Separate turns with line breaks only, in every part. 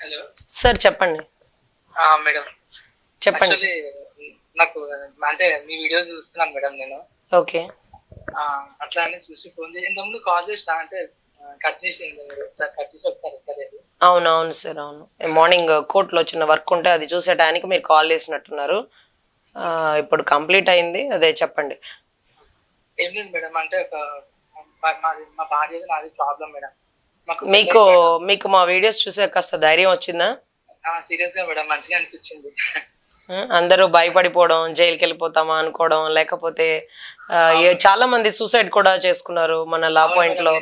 Hello.
Sir చెప్పండి.
Madam.
చెప్పండి
నాకు అంటే మీ వీడియోస్ చూస్తున్నాను మేడం నేను.
ఓకే.
అట్లా అని చూసి ఫోన్ చేసి ఇంతకుముందు కాల్ చేసిన అంటే కట్ చేసింది ఒకసారి కట్ చేసి ఒకసారి ఎత్తలేదు
అవును అవును సార్ అవును. మార్నింగ్ కోర్టులో చిన్న వర్క్ ఉంటే అది చూసే టైంకి మీరు కాల్ చేసినట్టున్నారు. ఇప్పుడు కంప్లీట్ అయింది అదే చెప్పండి.
ఏం లేదు మేడం అంటే ఒక మా- భార్య నాది ప్రాబ్లం మేడం. మాకు
మీకు మా వీడియోస్ చూసే కాస్త ధైర్యం వచ్చిందా?
సీరియస్గా మేడం మంచిగా అనిపించింది.
అందరూ భయపడిపోవడం జైలుకి వెళ్ళిపోతామా అనుకోవడం లేకపోతే చాలా మంది సూసైడ్ కూడా చేసుకున్నారు మన లా.
పాయింట్లో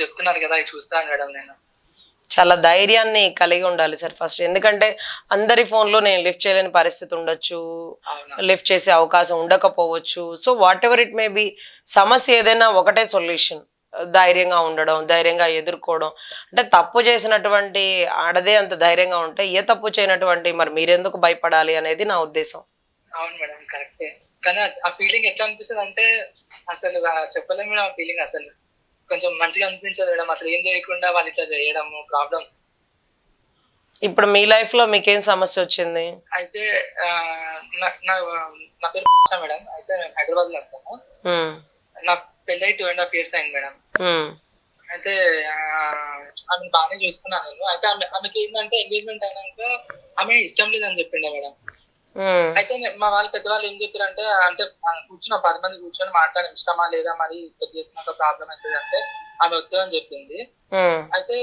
చెప్తున్నారు కదా చూస్తాను మేడం నేను.
చాలా ధైర్యాన్ని కలిగి ఉండాలి సార్ ఫస్ట్ ఎందుకంటే అందరి ఫోన్లో నేను లిఫ్ట్ చేయలేని పరిస్థితి ఉండొచ్చు లిఫ్ట్ చేసే అవకాశం ఉండకపోవచ్చు. So whatever it may be సమస్య ఏదైనా ఒకటే సొల్యూషన్ ధైర్యంగా ఉండడం ధైర్యంగా ఎదుర్కోవడం. అంటే తప్పు చేసినటువంటి ఆడదే అంత ధైర్యంగా ఉంటే ఏ తప్పు చేయనటువంటి మరి మీరెందుకు భయపడాలి అనేది నా ఉద్దేశం.
అవును మేడం కరెక్టే. కానీ ఆ- ఫీలింగ్ ఎట్లా అనిపిస్తుంది అంటే అసలు చెప్పలేము ఆ ఫీలింగ్ అసలు. కొంచెం మంచిగా అనిపించదు మేడం. అసలు ఏం చేయకుండా వాళ్ళు ఇట్లా చేయడము ప్రాబ్లం.
ఇప్పుడు మీ లైఫ్లో మీకేం సమస్య వచ్చింది?
అయితే నా- పేరు మేడం. అయితే నేను హైదరాబాద్లో ఉంటాను.
ఉమ్,
నా పెళ్ళి టూ అండ్ హాఫ్ ఇయర్స్ అయింది మేడం. అయితే ఆమె బాగానే చూసుకున్నాను నేను. అయితే ఆమె ఆమెకి ఏంటంటే ఎంగేజ్మెంట్ అయినాక ఆమె ఇష్టం లేదని చెప్పిండే మేడం. అయితే నే- మా వాళ్ళు పెద్దవాళ్ళు ఏం చెప్తారంటే అంటే ఆ, కూర్చున్న పది మంది కూర్చొని మాట్లాడే ఇష్టమా లేదా మరి పెద్ద చేసుకున్నాక ప్రాబ్లం అవుతుంది అంటే ఆమె వద్దు అని చెప్పింది.
ఉమ్,
అయితే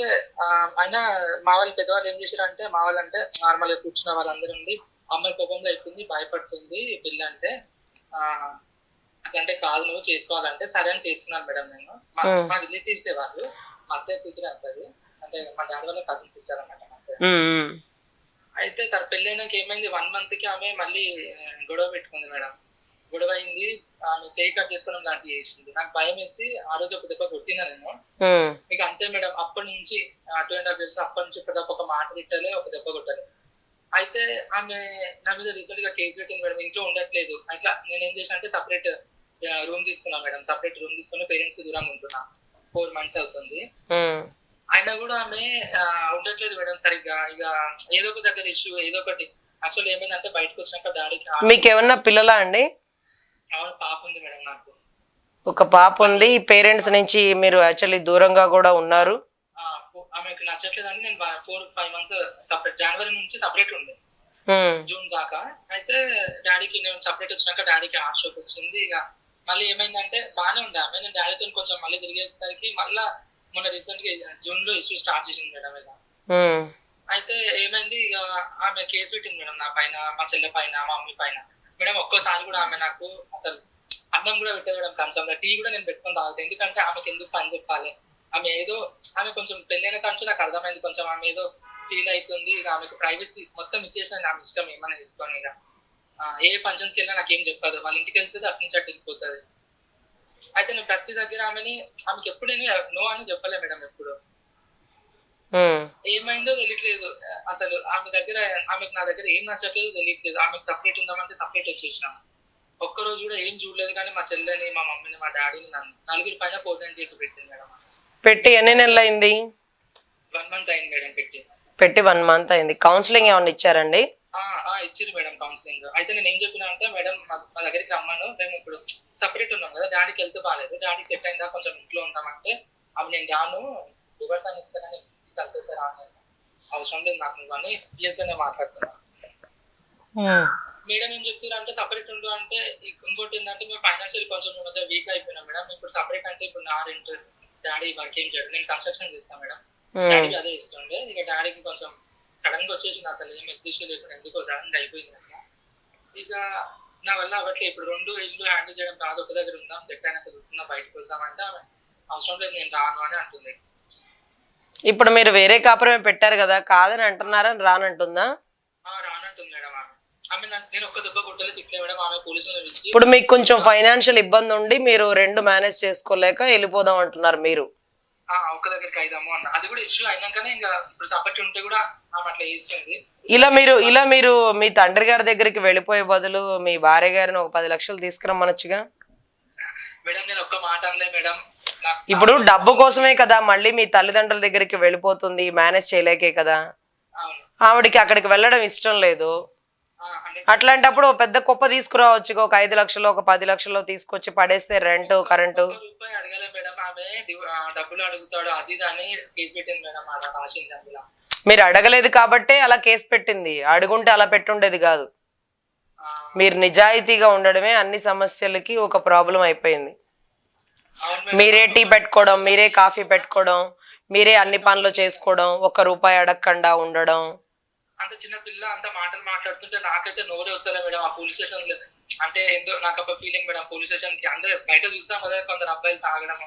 అయినా మా వాళ్ళు పెద్దవాళ్ళు ఏం చేశారంటే మా వాళ్ళు అంటే నార్మల్గా కూర్చున్న వాళ్ళందరూ ఉండి అమ్మాయి కోపంలో అయిపోయింది భయపడుతుంది పిల్ల అంటే ఆ అదంటే కాదు నువ్వు చేసుకోవాలంటే సరే అని చేసుకున్నాను మేడం నేను. మా
Hmm.
రిలేటివ్స్ వాళ్ళు మా అత్తయ్య కూతురు అంటది. అంటే మా డాడీ వాళ్ళ కజిన్ సిస్టర్ మా
ఉమ్.
అయితే తన పెళ్ళైనాక ఏమైంది? వన్ మంత్కి ఆమె మళ్ళీ గొడవ పెట్టుకుంది మేడం. గొడవ అయింది. ఆమె చేయి కట్ చేసుకోవడం లాంటివి చేసింది. నాకు భయం వేసి ఆ రోజు ఒక దెబ్బ కొట్టినా నేను. ఇక అంతే మేడం. అప్పటి నుంచి టూ అండ్ హాఫ్ ఇయర్స్ అప్పటి నుంచి ఇప్పటిదాకా ఒక మాట తిట్టాలి ఒక దెబ్బ కొట్టాలి. అయితే ఆమె నా మీద రీసెంట్గా కేసు పెట్టింది మేడం. ఇంట్లో ఉండట్లేదు. అట్లా నేను ఏం చేసిన అంటే సపరేట్ రూమ్ తీసుకున్నా మేడం. సపరేట్ రూమ్ తీసుకుని పేరెంట్స్కి దూరంగా ఉంటున్నా. ఫోర్ మంత్స్ అవుతుంది. అయినా కూడా ఆమె ఉండట్లేదు మేడం సరిగ్గా. ఇక ఏదో ఒక దగ్గర ఇష్యూ ఏదో ఒకటి. యాక్చువల్ ఏమైందంటే బయటకు వచ్చినాక డాడీకి
మీకు ఏమన్నా పిల్లలా అండి?
అవును పాప ఉంది మేడం నాకు.
ఒక పాప ఉంది. పేరెంట్స్ నుంచి మీరు యాక్చువల్లీ దూరంగా కూడా ఉన్నారు.
ఆమెకు నచ్చట్లేదని నేను ఫోర్ ఫైవ్ మంత్స్ సపరేట్ జనవరి నుంచి సపరేట్ ఉండే.
ఉమ్,
జూన్ దాకా. అయితే డాడీకి నేను సపరేట్ వచ్చినాక డాడీకి హార్ట్ వచ్చింది. ఇక మళ్ళీ ఏమైందంటే బాగానే ఉండే ఆమె. నేను డాడీతో కొంచెం మళ్ళీ తిరిగేసరికి మళ్ళా మొన్న రీసెంట్గా జూన్లో ఇష్యూ స్టార్ట్ చేసింది మేడం ఇలా. అయితే ఏమైంది ఇక ఆమె కేసు పెట్టింది మేడం నా పైన మా చెల్లె పైన మా మమ్మీ పైన. మేడం ఒక్కోసారి కూడా ఆమె నాకు అసలు అన్నం కూడా పెట్టదు మేడం కంచంలో టీ కూడా నేను పెట్టుకొని తాగుతాను ఎందుకంటే ఆమెకి ఎందుకు పని చెప్పాలి? ఆమె ఏదో ఆమె కొంచెం పెళ్ళైన కంచెం నాకు అర్థమైంది. కొంచెం ఆమె ఏదో ఫీల్ అవుతుంది. ఇక ఆమెకు ప్రైవసీ మొత్తం ఇచ్చేసాను ఆమె ఇష్టం ఏమైనా తీసుకొని ఇక. ఏ ఫంక్షన్స్కి వెళ్ళినా నాకేం చెప్పదు. వాళ్ళ ఇంటికి వెళ్తుంది అటు నుంచి అటు వెళ్ళిపోతుంది. అయితే నేను ప్రతి దగ్గర ఆమెని ఆమెకి ఎప్పుడైనా నో అని చెప్పలే మేడం ఎప్పుడు. ఏమైందో తెలియట్లేదు. అసలు ఆమె దగ్గర ఆమెకు నా దగ్గర ఏం నచ్చట్లేదు తెలియట్లేదు. ఆమెకు సపరేట్ ఉందామంటే సపరేట్ వచ్చేసినాం. ఒక్క రోజు కూడా ఏం చూడలేదు కానీ మా చెల్లెని మా మమ్మీని మా డాడీని నన్ను నలుగురి పైన ఫోర్ నైన్టీ ఎయిట్ పెట్టింది మేడం.
పెట్టి ఎన్ని నెలలు అయింది
వన్ మంత్ అయింది మేడం పెట్టి.
పెట్టి వన్ మంత్ అయింది. కౌన్సిలింగ్ ఏమైనా ఇచ్చారండి?
ఇచ్చిరు మేడం కౌన్సిలింగ్ అయితే నేను ఏం చెప్పినా అంటే మేడం మా దగ్గరికి రమ్మను. మేము ఇప్పుడు సపరేట్ ఉన్నాం కదా డాడీకి వెళ్తే బాగాలేదు డాడీ సెట్ అయిందా? కొంచెం ఇంట్లో ఉంటామంటే అవి నేను రాను. రివర్స్ అని ఇస్తానని కలిసి అయితే రాను. అవసరం లేదు నాకు నువ్వు అని పిఎస్ అనే మాట్లాడుతున్నా. మేడం ఏం చెప్తారు అంటే సపరేట్ ఉండు అంటే ఇంకోటి ఏంటంటే మేము ఫైనాన్షియల్ కొంచెం కొంచెం వీక్ అయిపోయినాం మేడం. ఇప్పుడు సపరేట్ అంటే ఇప్పుడు నా రెంట్ డాడీ వర్క్ ఏం చేయడు. నేను కన్స్ట్రక్షన్ చేస్తాను మేడం. డాడీకి అదే ఇస్తుండే. ఇక డాడీకి కొంచెం సడన్గా వచ్చేసింది అసలు ఏం ఎగ్జిస్ట్ లేకుండా ఎందుకో సడన్గా అయిపోయింది అట్లా. ఇక నా వల్ల అవ్వట్లేదు ఇప్పుడు రెండు ఇల్లు హ్యాండిల్ చేయడం కాదు ఒక దగ్గర ఉందాం సెట్ అయినాక చూస్తున్నా బయటకు వస్తామంటే అవసరం లేదు నేను రాను అని అంటుంది.
ఇప్పుడు మీరు వేరే కాపురమే పెట్టారు కదా కాదని అంటున్నారా రానంటుందా?
రానంటుంది మేడం ఆమె. ఆమె నాకు- నేను ఒక్క దెబ్బ కొట్టలేదు తిట్లే మేడం. ఆమె పోలీసులను పిలిచి
ఇప్పుడు మీకు కొంచెం ఫైనాన్షియల్ ఇబ్బంది ఉండి మీరు రెండు మేనేజ్ చేసుకోలేక వెళ్ళిపోదాం అంటున్నారు మీరు.
ఆ ఒక్క దగ్గరికి అయిదాము అన్న. అది కూడా ఇష్యూ అయినాకనే ఇంకా ఇప్పుడు సపరేట్ ఉంటే కూడా
ఇలా మీరు ఇలా మీరు మీ తండ్రి గారి దగ్గరికి వెళ్ళిపోయే బదులు మీ భార్య గారిని ఒక పది లక్షలు తీసుకురమ్మనొచ్చుగా?
మేడం నేను ఒక్క మాట అనలే మేడం. నాకు-
ఇప్పుడు డబ్బు కోసమే కదా మళ్ళీ మీ తల్లిదండ్రుల దగ్గరికి వెళ్ళిపోతుంది మేనేజ్ చేయలేకే కదా? ఆవిడికి అక్కడికి వెళ్ళడం ఇష్టం లేదు. అట్లాంటప్పుడు పెద్ద కుప్ప తీసుకురావచ్చు ఒక ఐదు లక్షలు ఒక పది లక్షలు తీసుకొచ్చి పడేస్తే రెంట్ కరెంటు?
డబ్బులు అడుగుతాడు అది అని కేసు పెట్టింది మేడం
మీరు అడగలేదు కాబట్టే అలా కేసు పెట్టింది. అడుగుంటే అలా పెట్టుండేది కాదు. మీరు నిజాయితీగా ఉండడమే అన్ని సమస్యలకి ఒక ప్రాబ్లం అయిపోయింది. మీరే టీ పెట్టుకోవడం మీరే కాఫీ పెట్టుకోవడం మీరే అన్ని పనులు చేసుకోవడం ఒక్క రూపాయి అడగకుండా ఉండడం.
అంత చిన్న పిల్ల అంత మాటలు మాట్లాడుతుంటే నాకైతే నోరు వస్తలే మేడం. ఆ పోలీస్ స్టేషన్ అంటే ఎంతో నాకు ఒక ఫీలింగ్ మేడం. పోలీస్ స్టేషన్కి అందరూ బయట చూస్తాం కదా కొందరు అబ్బాయిలు తాగడం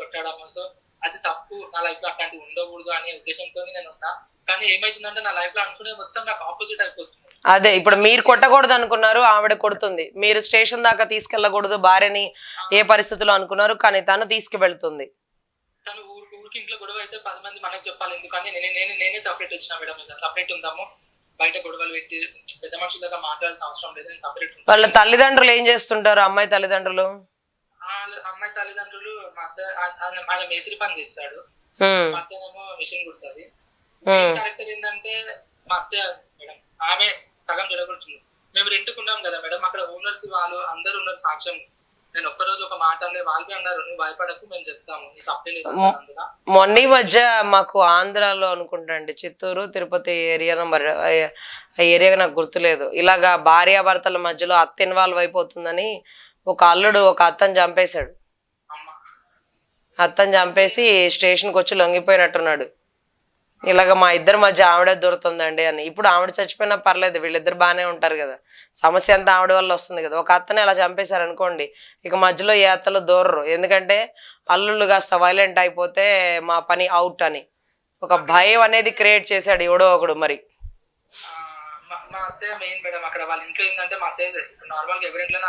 కొట్టడం సో అది తప్పు నా లైఫ్లో అట్లాంటివి ఉండకూడదు అనే ఉద్దేశంతో నేను ఉన్నా కానీ ఏమైతుందంటే నా లైఫ్లో అనుకునే మొత్తం నాకు ఆపోజిట్ అయిపోతుంది.
అదే ఇప్పుడు మీరు కొట్టకూడదు అనుకున్నారు ఆవిడ కొడుతుంది. మీరు స్టేషన్ దాకా తీసుకెళ్ళకూడదు భార్యని ఏ పరిస్థితిలో అనుకున్నారు కానీ తను తీసుకువెళ్తుంది.
తను ఊరికి ఇంట్లో గొడవ అయితే పది మంది మనకు చెప్పాలి. ఎందుకని నేను నేను నేనే సపరేట్ వచ్చిన మేడం సపరేట్ ఉందాము. బయట గొడవలు పెట్టి పెద్ద మనుషుల దగ్గర మాట్లాడాల్సిన అవసరం లేదు. నేను సపరేట్
వాళ్ళ తల్లిదండ్రులు ఏం చేస్తుంటారు? అమ్మాయి తల్లిదండ్రులు?
అమ్మాయి తల్లిదండ్రులు ఆయన మేస్త్రి పని చేస్తాడు.
హ్మ్,
మా అత్తనేమో మిషన్ కుడుతుంది. క్యారెక్టర్ ఏంటంటే మా అత్త మేడం. ఆమె సగం జరగొచ్చింది మేము రెంట్కున్నాం కదా మేడం. అక్కడ ఓనర్స్ వాళ్ళు అందరు ఉన్నారు సాక్ష్యం. నేను ఒక్కరోజు ఒక మాట అంటే వాళ్ళు అన్నారు నువ్వు భయపడకు మేము చెప్తాము. నీ తప్పే లేదు అసలు అందులో.
మొన్న ఈ మధ్య మాకు ఆంధ్రాలో అనుకుంటా అండి చిత్తూరు తిరుపతి ఏరియా నెంబర్ ఆ ఏరియా నాకు గుర్తులేదు. ఇలాగా భార్యాభర్తల మధ్యలో అత్త ఇన్వాల్వ్ అయిపోతుందని ఒక అల్లుడు ఒక అత్తని చంపేశాడు. అత్తని చంపేసి స్టేషన్కి వచ్చి లొంగిపోయినట్టున్నాడు. ఇలాగ మా ఇద్దరు మధ్య ఆవిడే దొరుకుతుందండి అని. ఇప్పుడు ఆవిడ చచ్చిపోయినా పర్లేదు వీళ్ళిద్దరు బాగానే ఉంటారు కదా. సమస్య అంతా ఆవిడ వల్ల వస్తుంది కదా. ఒక అత్తని అలా చంపేశారు అనుకోండి ఇక మధ్యలో ఏ అత్తలు దూరరు ఎందుకంటే అల్లుళ్ళు కాస్త వైలెంట్ అయిపోతే మా పని అవుట్ అని. ఒక భయం అనేది క్రియేట్ చేశాడు ఎవడో ఒకడు మరి.
మా అత్తయ్య మెయిన్ మేడం అక్కడ వాళ్ళ ఇంట్లో ఏంటంటే మా అత్తయ్య నార్మల్గా ఎవరింట్లో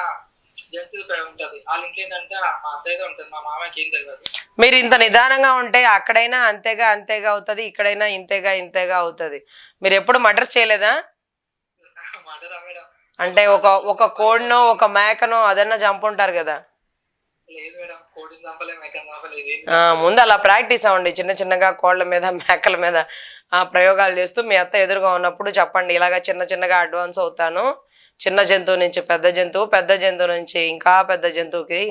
జెంట్స్ ఉంటది. వాళ్ళ ఇంట్లో ఏంటంటే మా అత్తయ్యదే ఉంటది మా మామకి ఏం తెలియదు
మీరు ఇంత నిదానంగా ఉంటే అక్కడైనా అంతేగా అంతేగా అవుతుంది ఇక్కడైనా ఇంతేగా ఇంతేగా అవుతుంది. మీరు ఎప్పుడు మర్డర్స్ చేయలేదా?
మేడం?
అంటే ఒక ఒక కోడినో ఒక మేకనో అదన్నా చంపుంటారు కదా. ముందు అలా ప్రాక్టీస్ అవ్వండి చిన్న చిన్నగా కోళ్ళ మీద మేకల మీద ఆ ప్రయోగాలు చేస్తూ మీ అత్త ఎదురుగా ఉన్నప్పుడు చెప్పండి ఇలాగా చిన్న చిన్నగా అడ్వాన్స్ అవుతాను. చిన్న జంతువు నుంచి పెద్ద జంతువు పెద్ద జంతువు నుంచి ఇంకా పెద్ద జంతువుకి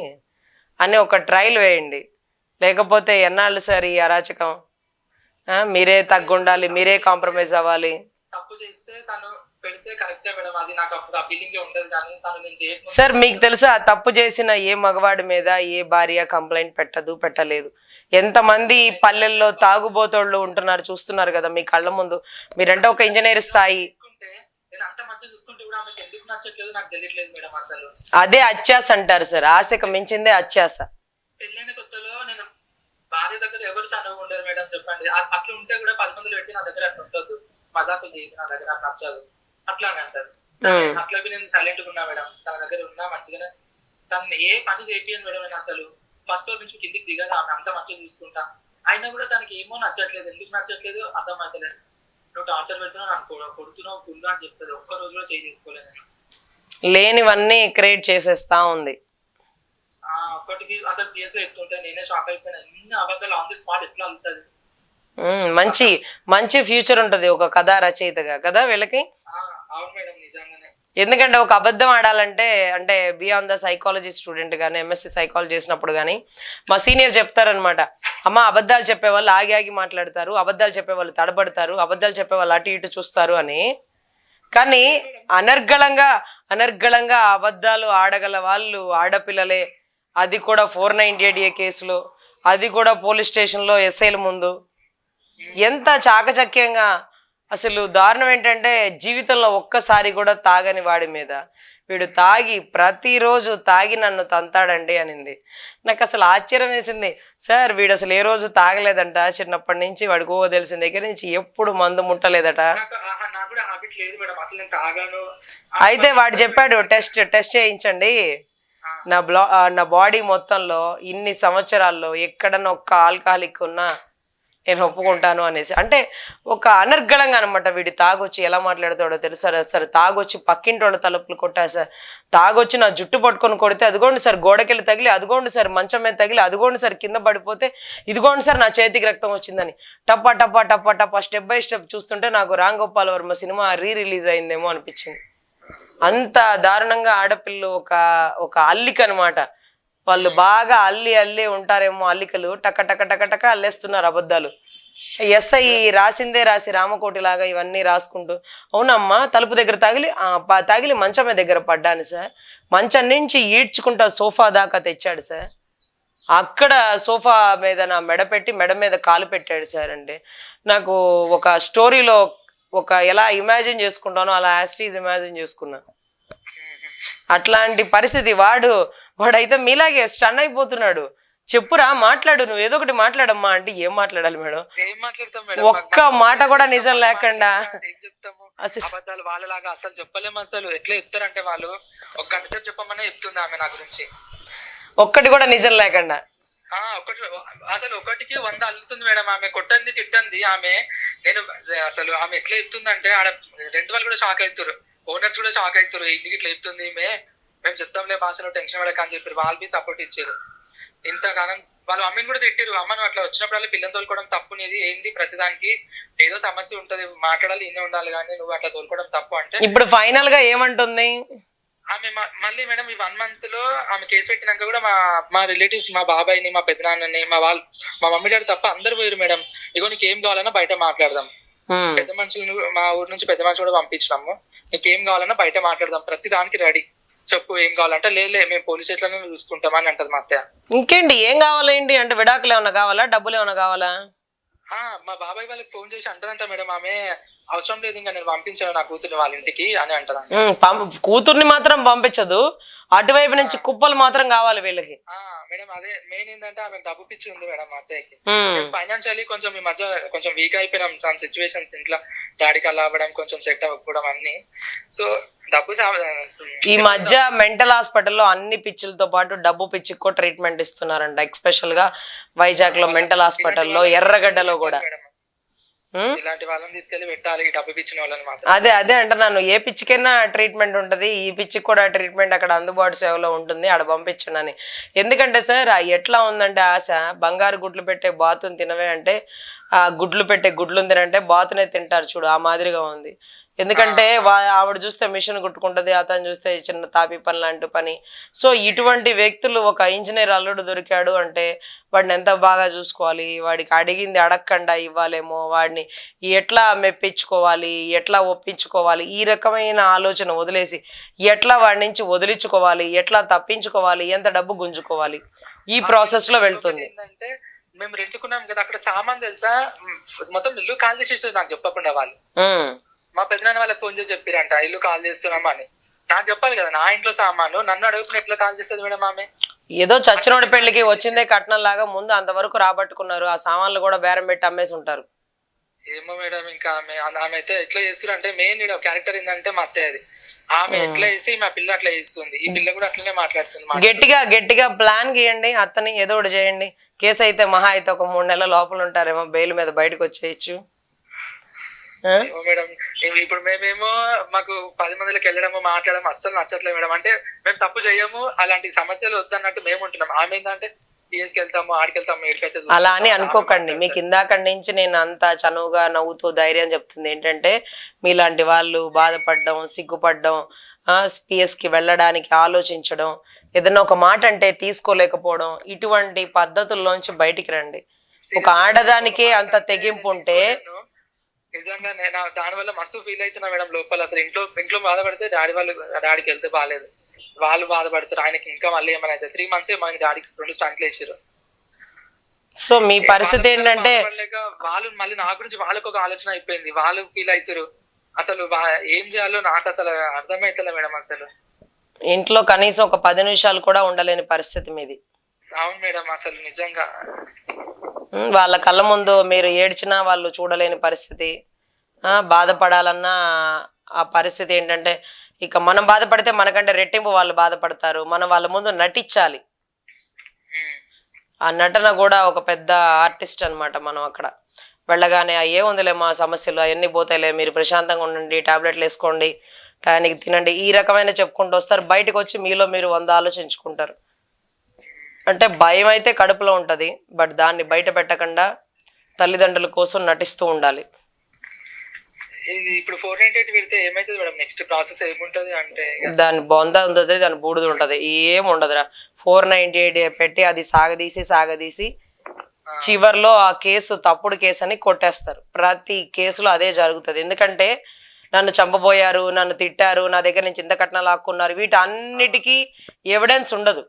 అని ఒక ట్రయల్ వేయండి. లేకపోతే ఎన్నాళ్ళు సార్ ఈ అరాచకం? మీరే తగ్గుండాలి మీరే కాంప్రమైజ్ అవ్వాలి.
తప్పు చేస్తే తను పెడితే కరెక్టే మేడం అది నాకు అప్పుడు ఆ ఫీలింగ్ ఉండదు కానీ తను నేను చేయకుండా
సార్ మీకు తెలుసా తప్పు చేసిన ఏ మగవాడి మీద ఏ భార్య కంప్లైంట్ పెట్టదు పెట్టలేదు. ఎంతమంది పల్లెల్లో తాగుబోతోళ్ళు ఉంటున్నారు చూస్తున్నారు కదా మీ కళ్ళ ముందు. మీరంటే ఒక ఇంజనీర్ స్థాయి. అదే అత్యాస అంటారు సార్. ఆశకు మించిందే అత్యాస.
పెళ్ళైన కొత్తలో నేను భార్య దగ్గర ఎవరు చనువు ఉండరు మేడం చెప్పండి. అట్లా ఉంటే కూడా పది మందిలో పెట్టి నా దగ్గర అట్లా ఉండదు. మజాకు చేసి నా దగ్గర నచ్చదు. అట్లా అని అంటారు. అట్లా నేను సైలెంట్గా ఉన్నా మేడం. తన దగ్గర ఉన్నా మంచిగానే తను ఏ పని చేపియను మేడం నేను అసలు. ఫస్ట్ ఫ్లోర్ నుంచి కిందికి దిగాలి ఆమె అంత మంచిగా చూసుకుంటా. అయినా కూడా తనకి ఏమో నచ్చట్లేదు. ఎందుకు నచ్చట్లేదు అర్థం అవుతలేదు. నువ్వు టార్చర్ పెడుతున్నావు నన్ను కొ- కొడుతున్నావు ఫుల్ అని చెప్తుంది. ఒక్క రోజు కూడా చేయి చేసుకోలేదు నేను.
లేనివన్నీ క్రియేట్ చేసేస్తా ఉంది.
ఒక్కటికి అసలు కేసు లో ఎత్తుంటే నేనే షాక్ అయిపోయినా. ఎన్ని అబద్ధాలు ఆన్ ది స్పాట్ ఎట్లా అవుతుంది
మంచి మంచి ఫ్యూచర్ ఉంటుంది ఒక కథా రచయితగా. కదా వీళ్ళకి?
అవును మేడం నిజంగానే.
ఎందుకంటే ఒక అబద్ధం ఆడాలంటే అంటే బియాండ్ ద సైకాలజీ స్టూడెంట్ కానీ ఎంఎస్సి సైకాలజీ చేసినప్పుడు కానీ మా సీనియర్ చెప్తారనమాట అమ్మ అబద్ధాలు చెప్పేవాళ్ళు ఆగి ఆగి మాట్లాడతారు అబద్ధాలు చెప్పేవాళ్ళు తడబడతారు అబద్ధాలు చెప్పేవాళ్ళు అటు ఇటు చూస్తారు అని. కానీ అనర్గళంగా అనర్గళంగా అబద్ధాలు ఆడగల వాళ్ళు ఆడపిల్లలే. అది కూడా ఫోర్ నైన్టీ ఎయిట్ ఏ కేసులో. అది కూడా పోలీస్ స్టేషన్లో ఎస్ఐల ముందు. ఎంత చాకచక్యంగా అసలు దారుణం ఏంటంటే జీవితంలో ఒక్కసారి కూడా తాగని వాడి మీద. వీడు తాగి ప్రతిరోజు తాగి నన్ను తంతాడండి అనింది. నాకు అసలు ఆశ్చర్యం వేసింది. సార్ వీడు అసలు ఏ రోజు తాగలేదంట. చిన్నప్పటి నుంచి వాడికి ఓ తెలిసిన దగ్గర నుంచి ఎప్పుడు మందు ముట్టలేదట. అయితే వాడు చెప్పాడు టెస్ట్ టెస్ట్ చేయించండి. నా బ్లా నా బాడీ మొత్తంలో ఇన్ని సంవత్సరాల్లో ఎక్కడన్నా ఒక్క ఆల్కహాలిక్ ఉన్నా నేను ఒప్పుకుంటాను అనేసి. అంటే ఒక అనర్గళంగా అనమాట వీడి తాగొచ్చి ఎలా మాట్లాడతాడో తెలుసా? సరే తాగొచ్చి పక్కింటోళ్ళ తలుపులు కొట్టా సార్. తాగొచ్చి నా జుట్టు పట్టుకొని కొడితే అదిగోండి సార్ గోడకెళ్ళి తగిలి అదిగోండి సార్ మంచం మీద తగిలి అదిగోండి సార్ కింద పడిపోతే ఇదిగోండి సార్ నా చేతికి రక్తం వచ్చిందని. టప్పా టప్పా టప్పా టప్పా స్టెప్ బై స్టెప్ చూస్తుంటే నాకు Ram Gopal Varma cinema re release అయిందేమో అనిపించింది. అంత దారుణంగా ఆడపిల్ల ఒక ఒక అల్లిక అనమాట వాళ్ళు బాగా అల్లి అల్లి ఉంటారేమో అల్లికలు టక టక టక టక అల్లేస్తున్నారు అబద్ధాలు. ఎస్ఐ రాసిందే రాసి రామకోటి లాగా ఇవన్నీ రాసుకుంటూ అవునమ్మా తలుపు దగ్గర తగిలి తగిలి మంచం మీద దగ్గర పడ్డాను సార్. మంచం నుంచి ఈడ్చుకుంటా సోఫా దాకా తెచ్చాడు సార్. అక్కడ సోఫా మీద నా మెడ పెట్టి మెడ మీద కాలు పెట్టాడు సార్ అంటే నాకు ఒక స్టోరీలో ఒక ఎలా ఇమాజిన్ చేసుకుంటానో అలా యాస్టీజ్ ఇమాజిన్ చేసుకున్నా. అట్లాంటి పరిస్థితి వాడు వాడైతే మీలాగే స్టన్ అయిపోతున్నాడు. చెప్పురా మాట్లాడు నువ్వు ఏదో ఒకటి మాట్లాడమ్మా అంటే ఏం మాట్లాడాలి మేడం?
ఏం మాట్లాడతాం మేడం?
ఒక్క మాట కూడా నిజం లేకుండా.
ఏం చెప్తాము?
అసలు
వాళ్ళలాగా అసలు చెప్పలేము అసలు. ఎట్లా చెప్తారంటే వాళ్ళు? ఒక గంట సేపు చెప్పమనే చెప్తుంది ఆమె నా గురించి.
ఒక్కటి కూడా నిజం లేకుండా.
ఒకటి అసలు ఒకటికి వంద అల్లుతుంది మేడం ఆమె. కొట్టంది తిట్టంది ఆమె. నేను అసలు ఆమె ఎట్లా చెప్తుందంటే ఆడ రెండు వాళ్ళు కూడా షాక్ అవుతారు. ఓనర్స్ కూడా షాక్ అవుతారు. ఇంటికి ఇట్లా చెప్తుంది ఈమె? మేము చెప్తాంలే భాషలో టెన్షన్ పడక అని చెప్పారు. వాళ్ళు బి సపోర్ట్ ఇచ్చారు. ఇంతగానం వాళ్ళు అమ్మని కూడా తిట్టారు అమ్మ నువ్వు అట్లా వచ్చినప్పుడు పిల్లలు తోలుకోవడం తప్పు నీది. ఏంది? ప్రతిదానికి ఏదో సమస్య ఉంటది. మాట్లాడాలి ఇన్నే ఉండాలి కానీ నువ్వు అట్లా తోలుకోవడం తప్పు అంటే
ఇప్పుడు ఫైనల్గా ఏమంటుంది?
ఆమె మళ్ళీ మేడం ఈ వన్ మంత్లో ఆమె కేసు పెట్టినాక కూడా మా మా రిలేటివ్స్ మా బాబాయ్ని మా పెద్దనాన్నని మా వాళ్ళు మా మమ్మీ డాడీ తప్ప అందరు పోయారు మేడం. ఇగో నీకు ఏం కావాలన్నా బయట మాట్లాడదాం. పెద్ద మనుషులను మా ఊరు నుంచి పెద్ద మనుషులు కూడా పంపించినాము. నీకు ఏం కావాలన్నా బయట మాట్లాడదాం. ప్రతి దానికి రెడీ. చెప్పు ఏం కావాలంటే లేలే మేము పోలీస్ స్టేషన్ చూసుకుంటాం అని అంటది మా అత్తయ్య.
ఇంకేంటి ఏం కావాలేంటి అంటే విడాకులు ఏమైనా కావాలా? డబ్బులు ఏమైనా కావాలా?
ఆ, మా బాబాయ్ వాళ్ళకి ఫోన్ చేసి అంటదంట మేడం ఆమె అవసరం లేదు ఇంకా నేను పంపించాను నా కూతురు వాళ్ళ ఇంటికి అని అంటదంట.
పంప కూతుర్ని మాత్రం పంపించదు. అటువైపు నుంచి కుప్పలు మాత్రం కావాలి వీళ్ళకి.
మేడం అదే మెయిన్ ఏంటంటే ఆమె డబ్బు పిచ్చి ఉంది మేడం మా అత్తయ్యకి. ఫైనాన్షియల్లీ కొంచెం ఈ మధ్య కొంచెం వీక్ అయిపోయినాం. సమ్ సిచ్యువేషన్స్ ఇంట్లో డాడీకి అలా అవ్వడం కొంచెం సెట్ అవ్వకపోవడం అన్ని. సో డబ్బు
ఈ మధ్య మెంటల్ హాస్పిటల్లో అన్ని పిచ్చులతో పాటు డబ్బు పిచ్చికి కూడా ట్రీట్మెంట్ ఇస్తున్నారంట. ఎక్స్పెషల్గా వైజాగ్లో మెంటల్ హాస్పిటల్లో ఎర్రగడ్డలో కూడా?
ఇలాంటి వాళ్ళని తీసుకెళ్ళి పెట్టాలి డబ్బు పిచ్చిన వాళ్ళని మాత్రం.
అదే అదే అంటున్నాను. ఏ పిచ్చికైనా ట్రీట్మెంట్ ఉంటుంది. ఈ పిచ్చికి కూడా ట్రీట్మెంట్ అక్కడ అందుబాటు సేవలో ఉంటుంది. ఆడ పంపించండి అని ఎందుకంటే సార్ ఎట్లా ఉందంటే ఆశ బంగారు గుడ్లు పెట్టే బాతుని తినవే అంటే ఆ గుడ్లు పెట్టే గుడ్లు తినంటే బాతునే తింటారు చూడు ఆ మాదిరిగా ఉంది. ఎందుకంటే వా ఆవిడ చూస్తే మిషన్ కుట్టుకుంటది అతను చూస్తే చిన్న తాపి పని లాంటి పని. సో ఇటువంటి వ్యక్తులు ఒక ఇంజనీర్ అల్లుడు దొరికాడు అంటే వాడిని ఎంత బాగా చూసుకోవాలి? వాడికి అడిగింది అడగకుండా ఇవ్వాలేమో? వాడిని ఎట్లా మెప్పించుకోవాలి? ఎట్లా ఒప్పించుకోవాలి? ఈ రకమైన ఆలోచన వదిలేసి ఎట్లా వాడి నుంచి వదిలించుకోవాలి? ఎట్లా తప్పించుకోవాలి? ఎంత డబ్బు గుంజుకోవాలి? ఈ ప్రాసెస్లో వెళ్తుంది.
మేము రెంటుకున్నాం కదా అక్కడ సామాన్ తెలుసా? మొత్తం ఇల్లు కాల్ చేసేసారు నాకు చెప్పకుండా వాళ్ళు. మా పెద్దనాన్న వాళ్ళకి ఫోన్ చేసి చెప్పిరంట ఇల్లు కాల్ చేస్తున్నామా అని. నాకు చెప్పాలి కదా నా ఇంట్లో సామాను నన్ను అడుగుకుని ఎట్లా కాల్ చేస్తుంది మేడం ఆమె?
ఏదో చచ్చినోడి పెళ్ళికి వచ్చిందే కట్నం లాగా ముందు అంతవరకు రాబట్టుకున్నారు ఆ సామాన్లు కూడా బేరం పెట్టి అమ్మేసి ఉంటారు.
ఏమో మేడం ఇంకా ఆమె ఆమె అయితే ఎట్లా చేస్తారు అంటే మెయిన్ క్యారెక్టర్ ఏంటంటే మా అత్తయ్య అది. ఆమె ఎట్లా చేసి మా పిల్ల అట్లా చేస్తుంది. ఈ పిల్ల కూడా అట్లనే మాట్లాడుతుంది
గట్టిగా గట్టిగా ప్లాన్ గీయండి అత్తని ఏదో ఒకటి చేయండి. కేసు అయితే మహా అయితే ఒక మూడు నెలల లోపల ఉంటారేమో బెయిల్ మీద బయటకు వచ్చేయచ్చు.
మేడం ఇప్పుడు మేమేమో మాకు పది మందికి వెళ్ళడము మాట్లాడడం అస్సలు నచ్చట్లేదు మేడం. అంటే మేము తప్పు చేయము అలాంటి సమస్యలు వద్దన్నట్టు మేము ఉంటున్నాం. ఆమె ఏంటంటే పిఎస్కి వెళ్తాము ఆడికి వెళ్తాము ఏడికైతే
అలా అని అనుకోకండి. మీకు ఇందాక నుంచి నేను అంత చనువుగా నవ్వుతూ ధైర్యం చెప్తుంది ఏంటంటే మీలాంటి వాళ్ళు బాధపడడం సిగ్గుపడడం పిఎస్కి వెళ్ళడానికి ఆలోచించడం ఏదైనా ఒక మాట అంటే తీసుకోలేకపోవడం ఇటువంటి పద్ధతుల్లోంచి బయటికి రండి. ఒక ఆడదానికే అంత తెగింపు ఉంటే
నిజంగా నేను దాని వల్ల మస్తు ఫీల్ అవుతున్నా మేడం లోపల. అసలు ఇంట్లో ఇంట్లో బాధపడితే డాడీ వాళ్ళు డాడీకి వెళ్తే బాగాలేదు వాళ్ళు బాధపడతారు ఆయనకి ఇంకా మళ్ళీ ఏమైనా అయితే త్రీ మంత్స్ మా డాడీకి రెండు స్టంట్లు వేసారు
సో మీ పరిస్థితి ఏంటంటే
వాళ్ళు మళ్ళీ నా గురించి వాళ్ళకి ఒక ఆలోచన అయిపోయింది. వాళ్ళు ఫీల్ అవుతారు అసలు ఏం చేయాలో నాకు అసలు అర్థమైతలే మేడం అసలు.
ఇంట్లో కనీసం ఒక పది నిమిషాలు కూడా ఉండలేని పరిస్థితి మీది.
అవును మేడం అసలు నిజంగా.
వాళ్ళ కళ్ళ ముందు మీరు ఏడ్చినా వాళ్ళు చూడలేని పరిస్థితి. బాధపడాలన్నా ఆ పరిస్థితి ఏంటంటే ఇక మనం బాధపడితే మనకంటే రెట్టింపు వాళ్ళు బాధపడతారు. మనం వాళ్ళ ముందు నటించాలి. ఆ నటన కూడా ఒక పెద్ద ఆర్టిస్ట్ అన్నమాట మనం అక్కడ. వెళ్ళగానే "ఆ, ఏముందిలే మా సమస్యలు అవన్నీ పోతాయిలే మీరు ప్రశాంతంగా ఉండండి టాబ్లెట్లు వేసుకోండి టయానికి తినండి ఈ రకమైన చెప్పుకుంటూ వస్తారు. బయటకు వచ్చి మీలో మీరు వంద ఆలోచించుకుంటారు. అంటే భయం అయితే కడుపులో ఉంటుంది బట్ దాన్ని బయట పెట్టకుండా తల్లిదండ్రుల కోసం నటిస్తూ ఉండాలి.
ఇది ఇప్పుడు ఫోర్ నైన్టీ ఎయిట్ పెడితే ఏమైతుంది మేడం? నెక్స్ట్ ప్రాసెస్ ఏముంటది అంటే
దాని బొంద ఉంటుంది దాని బూడిద ఉంటుంది. ఏం ఉండదురా. ఫోర్ నైంటీ ఎయిట్ పెట్టి అది సాగదీసి సాగదీసి చివర్లో ఆ కేసు తప్పుడు కేసు అని కొట్టేస్తారు. ప్రతి కేసులో అదే జరుగుతుంది. ఎందుకంటే నన్ను చంపబోయారు నన్ను తిట్టారు నా దగ్గర నుంచి ఇంత కట్నం లాక్కున్నారు. వీటన్నిటికీ ఎవిడెన్స్ ఉండదు.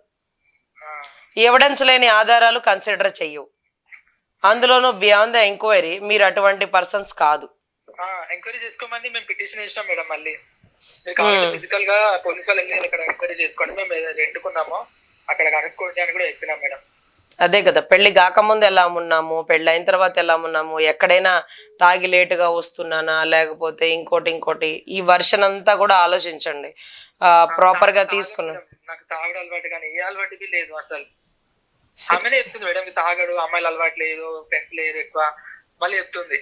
ఎవిడెన్స్ లేని ఆధారాలు కన్సిడర్ చెయ్యవు అందులోనూ బియాండ్ ద ఎంక్వైరీ మీరు అటువంటి పర్సన్స్ కాదు.
ఎంక్వైరీ చేసుకోమని మేము పిటిషన్ వేసినాం మేడం మళ్ళీ. ఫిజికల్గా పోలీస్ వాళ్ళు ఇక్కడ ఎంక్వైరీ చేసుకోండి మేము ఏదైతే ఎంటుకున్నామో అక్కడ కనుక్కోండి అని కూడా చెప్పినాం మేడం.
అదే కదా పెళ్ళి కాకముందు ఎలా ఉన్నాము పెళ్ళి అయిన తర్వాత ఎలా ఉన్నాము ఎక్కడైనా తాగి లేటుగా వస్తున్నానా లేకపోతే ఇంకోటి ఇంకోటి ఈ వర్షన్ అంతా కూడా ఆలోచించండి. ప్రాపర్గా తీసుకున్నా
మేడం, నాకు తాగడం అలవాటు కానీ ఏ అలవాటు లేదు అసలు. ఆమెనే చెప్తుంది మేడం "ఇది తాగడు అమ్మాయిలు అలవాటు లేదు ఫ్రెండ్స్ లేరు ఎక్కువ మళ్ళీ చెప్తుంది.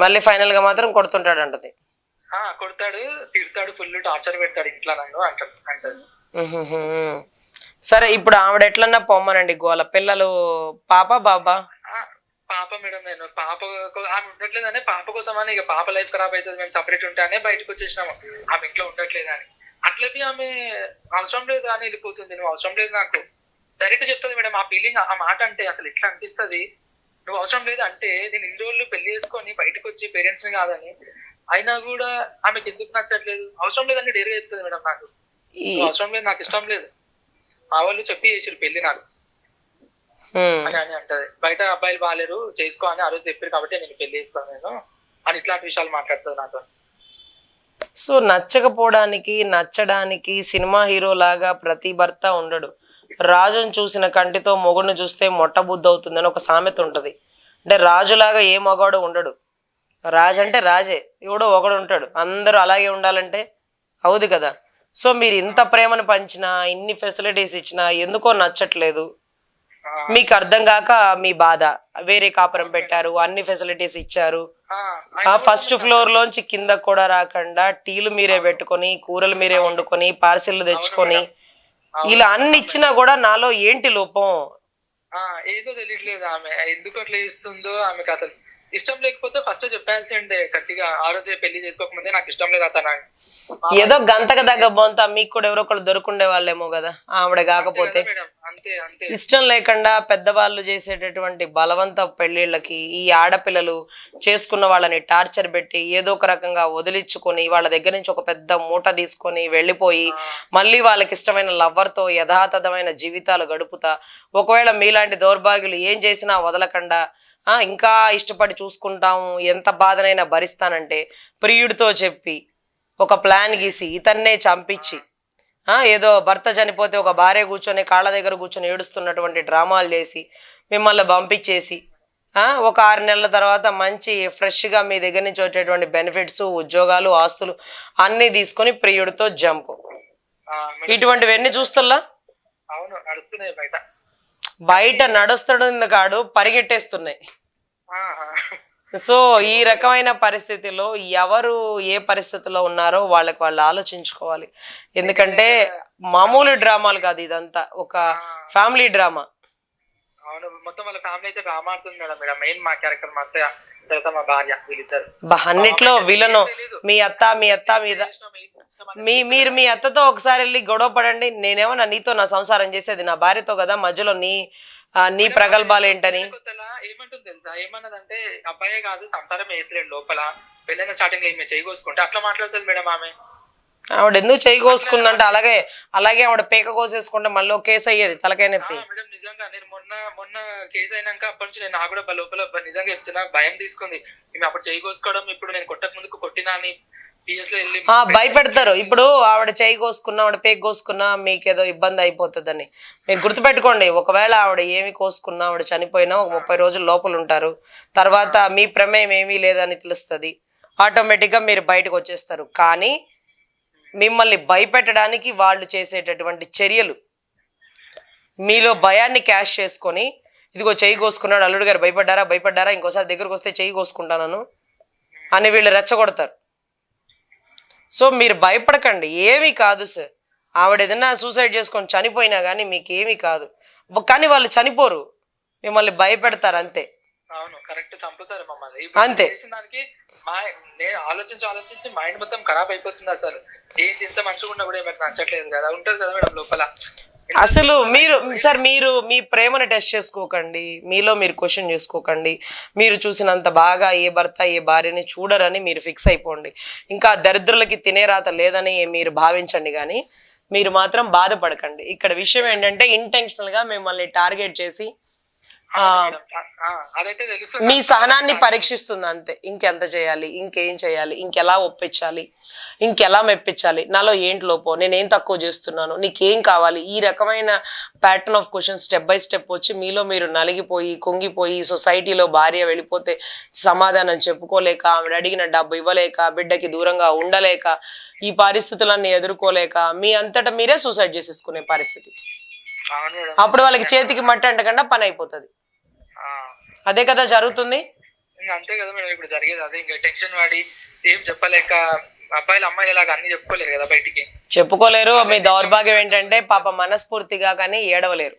మళ్ళీ ఫైనల్గా మాత్రం కొడుతుంటాడు అంటది
ఆ కొడతాడు తిడతాడు ఫుల్ టార్చర్ పెడతాడు ఇంట్లో నన్ను అంటాడు అంటాడు.
సరే ఇప్పుడు ఆవిడ ఎట్లన్నా పొమ్మనండి గోల పిల్లలు పాప బాబా?
ఆ, పాప మేడం నేను పాప ఆమె ఉండట్లేదనే పాప కోసం అని ఇక పాప లైఫ్ ఖరాబ్ అవుతుంది మేము సపరేట్ ఉంటానే బయటకు వచ్చేసినాము. ఆమె ఇంట్లో ఉండట్లేదని. అట్లపి ఆమె అవసరం లేదు అని వెళ్ళిపోతుంది నువ్వు అవసరం లేదు నాకు. డైరెక్ట్ చెప్తుంది మేడం ఆ ఫీలింగ్ ఆ మాట అంటే అసలు ఎట్లా అనిపిస్తది? నువ్వు అవసరం లేదు అంటే నేను ఇన్ని రోజులు పెళ్ళి చేసుకొని బయటకు వచ్చి పేరెంట్స్ని కాదని అయినా కూడా ఆమెకి ఎందుకు నచ్చట్లేదు? అవసరం లేదని డేర్ చెప్తుంది మేడం నాకు. అవసరం లేదు నాకు ఇష్టం లేదు. మా వాళ్ళు చెప్పి చేసారు పెళ్ళి నాకు. అని అంటది. బయట అబ్బాయిలు బాగాలేరు చేసుకో అని ఆ రోజు చెప్పారు కాబట్టి నేను పెళ్ళి చేసుకోను నేను. అని ఇట్లాంటి విషయాలు మాట్లాడుతుంది నాతో.
సో నచ్చకపోవడానికి నచ్చడానికి సినిమా హీరో లాగా ప్రతి భర్త ఉండడు. రాజును చూసిన కంటితో మొగుడిని చూస్తే మొట్ట బుద్ధి అవుతుందని ఒక సామెత ఉంటది. అంటే రాజులాగా ఏ మగాడు ఉండడు. రాజు అంటే రాజే ఎవడో ఒకడు ఉంటాడు. అందరూ అలాగే ఉండాలంటే అవుది కదా. సో మీరు ఇంత ప్రేమను పంచినా ఇన్ని ఫెసిలిటీస్ ఇచ్చినా ఎందుకో నచ్చట్లేదు. మీకు అర్థం కాక మీ బాధ. వేరే కాపురం పెట్టారు అన్ని ఫెసిలిటీస్ ఇచ్చారు.
ఆ,
ఆ ఫస్ట్ ఫ్లోర్ లోంచి కింద కూడా రాకుండా టీలు మీరే పెట్టుకొని కూరలు మీరే వండుకొని పార్సిల్ తెచ్చుకొని ఇలా అన్ని ఇచ్చినా కూడా నాలో ఏంటి లోపం?
ఆ, ఏదో తెలియట్లేదు ఆమె. ఎందుకు అట్లా ఇస్తుందో ఆమెకు అసలు ఇష్టం లేకపోతే ఫస్ట్ చెప్పాల్సిండే గట్టిగా ఆ రోజే పెళ్ళి చేసుకోకముందే నాకు ఇష్టం లేదు అతను.
ఏదో గంతక దగ్గ బొంత మీకు కూడా ఎవరో ఒకళ్ళు దొరుకుండే వాళ్ళేమో కదా ఆవిడ కాకపోతే. ఇష్టం లేకుండా పెద్దవాళ్ళు చేసేటటువంటి బలవంత పెళ్ళిళ్ళకి ఈ ఆడపిల్లలు చేసుకున్న వాళ్ళని టార్చర్ పెట్టి ఏదో ఒక రకంగా వదిలించుకొని వాళ్ళ దగ్గర నుంచి ఒక పెద్ద మూట తీసుకొని వెళ్ళిపోయి మళ్ళీ వాళ్ళకి ఇష్టమైన లవ్వర్తో యథాతథమైన జీవితాలు గడుపుతా ఒకవేళ మీలాంటి దౌర్భాగ్యులు ఏం చేసినా వదలకుండా ఇంకా ఇష్టపడి చూసుకుంటాము ఎంత బాధనైనా భరిస్తానంటే ప్రియుడితో చెప్పి ఒక ప్లాన్ గీసి ఇతన్నే చంపించి ఏదో భర్త చనిపోతే ఒక భార్య కూర్చొని కాళ్ళ దగ్గర కూర్చొని ఏడుస్తున్నటువంటి డ్రామాలు చేసి మిమ్మల్ని పంపించేసి ఆ, ఒక ఆరు నెలల తర్వాత మంచి ఫ్రెష్గా మీ దగ్గర నుంచి వచ్చేటువంటి బెనిఫిట్స్ ఉద్యోగాలు ఆస్తులు అన్నీ తీసుకొని ప్రియుడితో జంప్. ఇటువంటివన్నీ చూస్తుల్లా?
అవును నడుస్తున్నాయి బయట.
బయట నడుస్తాడు కాడు పరిగెట్టేస్తున్నాయి. సో ఈ రకమైన పరిస్థితిలో ఎవరు ఏ పరిస్థితిలో ఉన్నారో వాళ్ళకి వాళ్ళు ఆలోచించుకోవాలి. ఎందుకంటే మామూలు డ్రామాలు కాదు ఇదంతా. ఒక ఫ్యామిలీ డ్రామా.
అవును మొత్తం వాళ్ళ ఫ్యామిలీ అయితే డ్రామా ఆడుతుంది మేడం. మెయిన్ మా క్యారెక్టర్ మా అత్తయ్య తర్వాత మా భార్య వీళ్ళిద్దరు.
బా అన్నిట్లో విలను మీ అత్త మీ అత్త మీద మీ మీరు మీ అత్తతో ఒకసారి వెళ్ళి గొడవ పడండి. నేనేమన్నా నీతో నా సంసారం చేసేది నా భార్యతో కదా. మధ్యలో నీ నీ ప్రగల్భాలు ఏంటని.
ఏమంటుంది తెలుసా? ఏమన్నదంటే అబ్బాయే కాదు సంసారం వేసలేడు లోపల. పెళ్ళైన స్టార్టింగ్ ఏమి చేయకోసుకుంటే అట్లా మాట్లాడుతుంది మేడం ఆమె.
ఆవిడ ఎందుకు చేయి కోసుకుందంటే అలాగే అలాగే ఆవిడ పేక కోసేసుకుంటే మళ్ళీ కేసు అయ్యేది తలకాయ నొప్పి.
మేడం నిజంగా నేను మొన్న మొన్న కేసు అయినాక అప్పటి నుంచి నేను నాకు కూడా లోపల నిజంగా చెప్తున్నా భయం తీసుకుంది. మేము అప్పుడు చేయి కోసుకోవడం ఇప్పుడు నేను కొట్టక ముందుకు కొట్టినా అని
భయపెడతారు. ఇప్పుడు ఆవిడ చేయి కోసుకున్నా ఆవిడ పేక కోసుకున్నా మీకేదో ఇబ్బంది అయిపోతుందని. మీరు గుర్తుపెట్టుకోండి ఒకవేళ ఆవిడ ఏమి కోసుకున్నా ఆవిడ చనిపోయినా ఒక ముప్పై రోజులు లోపల ఉంటారు. తర్వాత మీ ప్రమేయం ఏమీ లేదని తెలుస్తుంది. ఆటోమేటిక్గా మీరు బయటకు వచ్చేస్తారు. కానీ మిమ్మల్ని భయపెట్టడానికి వాళ్ళు చేసేటటువంటి చర్యలు. మీలో భయాన్ని క్యాష్ చేసుకొని ఇదిగో చెయ్యి కోసుకున్నాడు అల్లుడు గారు భయపడ్డారా భయపడ్డారా ఇంకోసారి దగ్గరకు వస్తే చెయ్యి కోసుకుంటాను అని వీళ్ళు రెచ్చగొడతారు. సో మీరు భయపడకండి. ఏమీ కాదు సార్. ఆవిడ ఏదైనా సూసైడ్ చేసుకొని చనిపోయినా కానీ మీకు ఏమీ కాదు. కానీ వాళ్ళు చనిపోరు. మిమ్మల్ని భయపెడతారు అంతే. అంతే.
మా నేను ఆలోచించి ఆలోచించి మైండ్ మొత్తం ఖరాబ్ అయిపోతుంది అసలు. ఏంటి ఇంత మంచిగా ఉన్నా కూడా ఏమైనా నచ్చట్లేదు కదా. ఉంటది కదా మేడం లోపల.
అసలు మీరు సార్ మీరు మీ ప్రేమను టెస్ట్ చేసుకోకండి. మీలో మీరు క్వశ్చన్ చేసుకోకండి. మీరు చూసినంత బాగా ఏ భర్త ఏ భార్యని చూడరని మీరు ఫిక్స్ అయిపోండి. ఇంకా దరిద్రులకి తినే రాత లేదని మీరు భావించండి కానీ మీరు మాత్రం బాధపడకండి. ఇక్కడ విషయం ఏంటంటే ఇంటెన్షనల్గా మిమ్మల్ని టార్గెట్ చేసి మీ సహనాన్ని పరీక్షిస్తుంది అంతే. ఇంకెంత చేయాలి ఇంకేం చేయాలి ఇంకెలా ఒప్పించాలి ఇంకెలా మెప్పించాలి నాలో ఏంటి లోపో నేనేం తక్కువ చేస్తున్నాను నీకేం కావాలి? ఈ రకమైన pattern of question step by step వచ్చి మీలో మీరు నలిగిపోయి కుంగిపోయి సొసైటీలో భార్య వెళ్ళిపోతే సమాధానం చెప్పుకోలేక ఆవిడ అడిగిన డబ్బు ఇవ్వలేక బిడ్డకి దూరంగా ఉండలేక ఈ పరిస్థితులన్నీ ఎదుర్కోలేక మీ అంతటా మీరే సూసైడ్ చేసేసుకునే పరిస్థితి. అప్పుడు వాళ్ళకి చేతికి మట్టి అంటకుండా పని అయిపోతుంది. అదే కదా జరుగుతుంది?
అంతే కదా మేడం ఇప్పుడు జరిగేది అదే. ఇంకా టెన్షన్ పడి ఏం చెప్పలేక అబ్బాయిలు అమ్మాయిలు ఇలాగ అన్ని చెప్పుకోలేరు కదా బయటికి.
చెప్పుకోలేరు. మీ దౌర్భాగ్యం ఏంటంటే పాప మనస్ఫూర్తిగా కానీ ఏడవలేరు.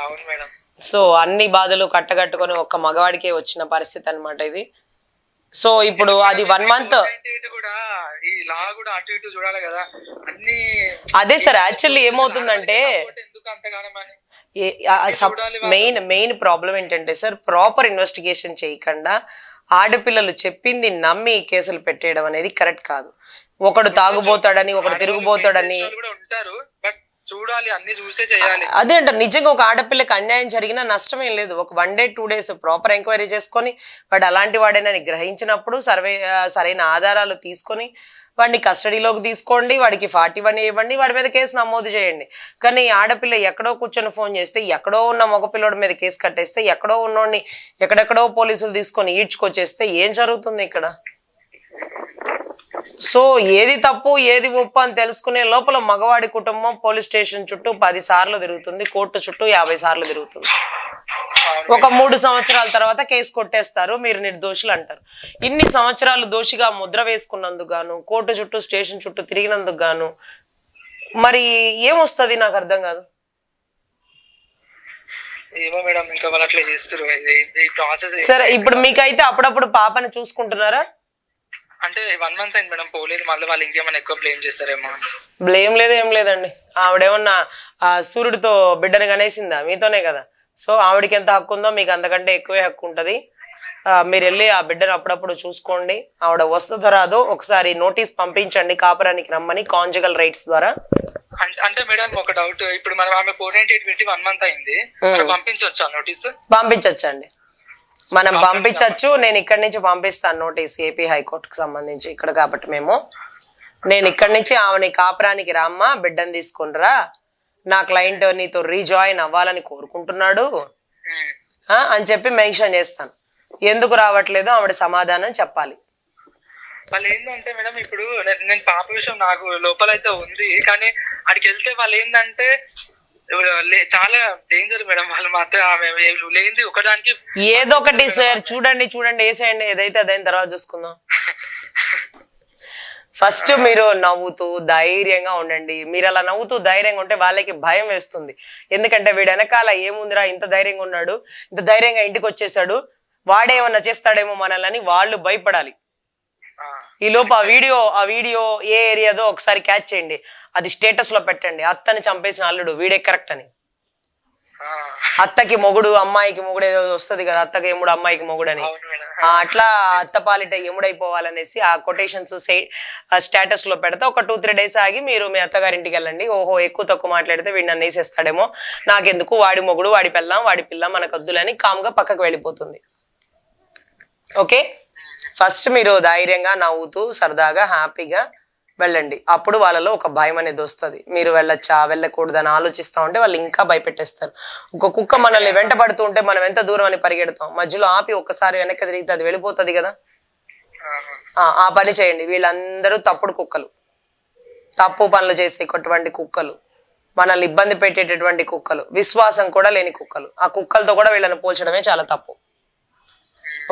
అవును మేడం.
సో అన్ని బాధలు కట్టగట్టుకొని ఒక్క మగవాడికే వచ్చిన పరిస్థితి అన్నమాట ఇది. సో ఇప్పుడు అది వన్ మంత్
అంటే ఇటు కూడా ఈ లా కూడా అటు ఇటు చూడాలి కదా. అన్ని
అదే సార్ యాక్చువల్లీ ఏమవుతుందంటే
ఎందుకు అంతగానం
మెయిన్ మెయిన్ ప్రాబ్లం ఏంటంటే సార్ ప్రాపర్ ఇన్వెస్టిగేషన్ చేయకుండా ఆడపిల్లలు చెప్పింది నమ్మి కేసులు పెట్టేయడం అనేది కరెక్ట్ కాదు. ఒకడు తాగుబోతాడని ఒకడు తిరుగుబోతాడని
చూడాలి అన్ని చూసే చేయాలి.
అదే అంట నిజంగా ఒక ఆడపిల్లకి అన్యాయం జరిగినా నష్టం ఏం లేదు. ఒక one day two days proper enquiry చేసుకొని వాడు అలాంటి వాడేనని గ్రహించినప్పుడు సర్వే సరైన ఆధారాలు తీసుకొని వాడిని కస్టడీలోకి తీసుకోండి వాడికి ఫార్టీ వన్ ఇవ్వండి వాడి మీద కేసు నమోదు చేయండి. కానీ ఈ ఆడపిల్ల ఎక్కడో కూర్చొని ఫోన్ చేస్తే ఎక్కడో ఉన్న మగపిల్లడి మీద కేసు కట్టేస్తే ఎక్కడో ఉన్నోడిని ఎక్కడెక్కడో పోలీసులు తీసుకొని ఈడ్చుకొచ్చేస్తే ఏం జరుగుతుంది ఇక్కడ? సో ఏది తప్పు ఏది ఒప్పు అని తెలుసుకునే లోపల మగవాడి కుటుంబం పోలీస్ స్టేషన్ చుట్టూ పది సార్లు తిరుగుతుంది కోర్టు చుట్టూ యాభై సార్లు తిరుగుతుంది. ఒక మూడు సంవత్సరాల తర్వాత కేసు కొట్టేస్తారు మీరు నిర్దోషులు అంటారు. ఇన్ని సంవత్సరాలు దోషిగా ముద్ర వేసుకున్నందుకు గాను కోర్టు చుట్టూ స్టేషన్ చుట్టూ తిరిగినందుకు గాను మరి ఏమొస్తుంది నాకు అర్థం కాదు.
ఏమో మేడం ఇంకా వాళ్ళు అట్లా చేస్తారు ఇది- ఈ ప్రాసెస్
సరే ఇప్పుడు మీకైతే అప్పుడప్పుడు పాపని చూసుకుంటున్నారా?
అంటే వన్ మంత్ అయింది మేడం పోలేదు. మళ్ళీ వాళ్ళు ఇంకేమైనా ఎక్కువ బ్లేమ్ చేస్తారేమో.
బ్లేమ్ లేదు ఏం లేదండి. ఆవిడేమన్నా ఆ సూర్యుడితో బిడ్డని కనేసిందా? మీతోనే కదా. సో ఆవిడకి ఎంత హక్కు ఉందో మీకు అంతకంటే ఎక్కువే హక్కు ఉంటుంది. మీరు వెళ్ళి ఆ బిడ్డను అప్పుడప్పుడు చూసుకోండి. ఆవిడ వస్తుందో రాదో ఒకసారి నోటీస్ పంపించండి. కాపురానికి రమ్మని కాంజుగల్ రైట్స్ ద్వారా.
అంటే- మేడం ఒక డౌట్. ఇప్పుడు మనం ఆమె పెట్టి వన్ మంత్ అయింది. ఆ నోటీస్?
పంపించచ్చండి. మనం పంపించవచ్చు నేను ఇక్కడి నుంచి పంపిస్తాను నోటీస్ ఏపీ హైకోర్టుకు సంబంధించి ఇక్కడ కాబట్టి మేము. నేను ఇక్కడి నుంచి ఆమెని కాపురానికి రామ్మా బిడ్డను తీసుకునిరా నా క్లయింట్ నీతో రీజాయిన్ అవ్వాలని కోరుకుంటున్నాడు. ఆ, అని చెప్పి మెన్షన్ చేస్తాను. ఎందుకు రావట్లేదో? ఆవిడ సమాధానం చెప్పాలి.
వాళ్ళు ఏంటంటే మేడం ఇప్పుడు నేను పాప విషయం నాకు లోపల అయితే ఉంది కానీ అక్కడికి వెళ్తే వాళ్ళు ఏంటంటే చాలా డేంజర్ మేడం. వాళ్ళు మాత్రం ఆమె లేనిది ఒకదానికి
ఏదో ఒకటి సార్ చూడండి చూడండి. వేసేయండి ఏదైతే అదైన తర్వాత చూసుకుందాం. ఫస్ట్ మీరు నవ్వుతూ ధైర్యంగా ఉండండి. మీరు అలా నవ్వుతూ ధైర్యంగా ఉంటే వాళ్ళకి భయం వేస్తుంది. ఎందుకంటే వీడు వెనకాల ఏముందిరా ఇంత ధైర్యంగా ఉన్నాడు ఇంత ధైర్యంగా ఇంటికి వచ్చేసాడు వాడేమన్నా చేస్తాడేమో మనల్ని వాళ్ళు భయపడాలి. ఈ లోపు ఆ వీడియో ఆ వీడియో ఏ ఏరియాదో ఒకసారి క్యాచ్ చేయండి. అది స్టేటస్లో పెట్టండి. అత్తని చంపేసిన అల్లుడు వీడే కరెక్ట్ అని. అత్తకి మొగుడు అమ్మాయికి మొగుడు ఏదో వస్తుంది కదా అత్తకి ఎముడు అమ్మాయికి మొగుడు అని. అట్లా అత్త పాలిట ఎముడైపోవాలనేసి ఆ కొటేషన్స్ స్టేటస్లో పెడితే. ఒక టూ త్రీ డేస్ ఆగి మీరు మీ అత్తగారింటికి వెళ్ళండి. ఓహో ఎక్కువ తక్కువ మాట్లాడితే వీడు నన్ను వేసేస్తాడేమో. నాకెందుకు? వాడి మొగుడు వాడి పిల్లం వాడి పిల్ల మనకు వద్దులని కామ్గా పక్కకు వెళ్ళిపోతుంది. ఓకే? ఫస్ట్ మీరు ధైర్యంగా నవ్వుతూ సరదాగా హ్యాపీగా వెళ్ళండి. అప్పుడు వాళ్ళలో ఒక భయం అనేది వస్తుంది. మీరు వెళ్ళొచ్చా? వెళ్ళకూడదని ఆలోచిస్తూ ఉంటే వాళ్ళు ఇంకా భయపెట్టేస్తారు. ఒక కుక్క మనల్ని వెంటబడుతూ ఉంటే మనం ఎంత దూరం అని పరిగెడతాం? మధ్యలో ఆపి ఒక్కసారి వెనక్కి తిరిగితే అది వెళ్ళిపోతుంది కదా? ఆ, పని చేయండి. వీళ్ళందరూ తప్పుడు కుక్కలు. తప్పు పనులు చేసేటువంటి కుక్కలు. మనల్ని ఇబ్బంది పెట్టేటటువంటి కుక్కలు. విశ్వాసం కూడా లేని కుక్కలు. ఆ కుక్కలతో కూడా వీళ్ళని పోల్చడమే చాలా తప్పు.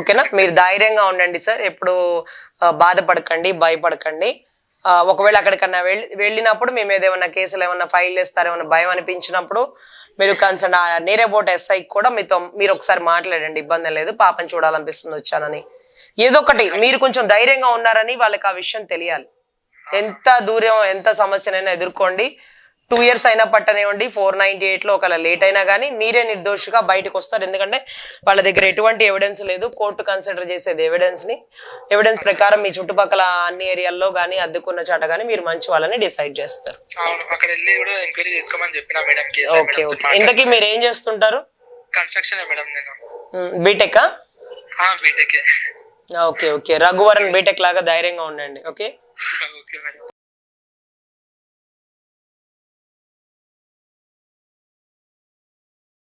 ఓకేనా? మీరు ధైర్యంగా ఉండండి సార్. ఎప్పుడు బాధపడకండి భయపడకండి. ఒకవేళ అక్కడికన్నా వెళ్ళి వెళ్ళినప్పుడు మేము ఏదేమన్నా కేసులు ఏమన్నా ఫైల్ చేస్తారేమన్నా భయం అనిపించినప్పుడు మీరు కన్సర్న్ నేరేబోట్ ఎస్ఐ కూడా మీతో మీరు ఒకసారి మాట్లాడండి ఇబ్బంది లేదు పాపని చూడాలనిపిస్తుంది వచ్చానని. ఏదో ఒకటి మీరు కొంచెం ధైర్యంగా ఉన్నారని వాళ్ళకి ఆ విషయం తెలియాలి. ఎంత దూరం ఎంత సమస్యనైనా ఎదుర్కోండి. టూ ఇయర్స్ అయినా పట్టనివ్వండి ఫోర్ నైన్టీ ఎయిట్లో ఒకవేళ లేట్ అయినా కానీ మీరే నిర్దోషిగా బయటకు వస్తారు. ఎందుకంటే వాళ్ళ దగ్గర ఎటువంటి ఎవిడెన్స్ లేదు. కోర్టు కన్సిడర్ చేసేది ఎవిడెన్స్ని. ఎవిడెన్స్ ప్రకారం మీ చుట్టుపక్కల అన్ని ఏరియాల్లో కానీ అద్దెకున్న చాట కానీ మీరు మంచి వాళ్ళని డిసైడ్ చేస్తారు. ఓకే ఓకే ఇంతకీ మీరు ఏం చేస్తుంటారు?
కన్స్ట్రక్షన్ మేడం నేను.
BTech
BTech
okay okay. Raghuvaran BTech లాగా ధైర్యంగా ఉండండి ఓకే?
Okay madam.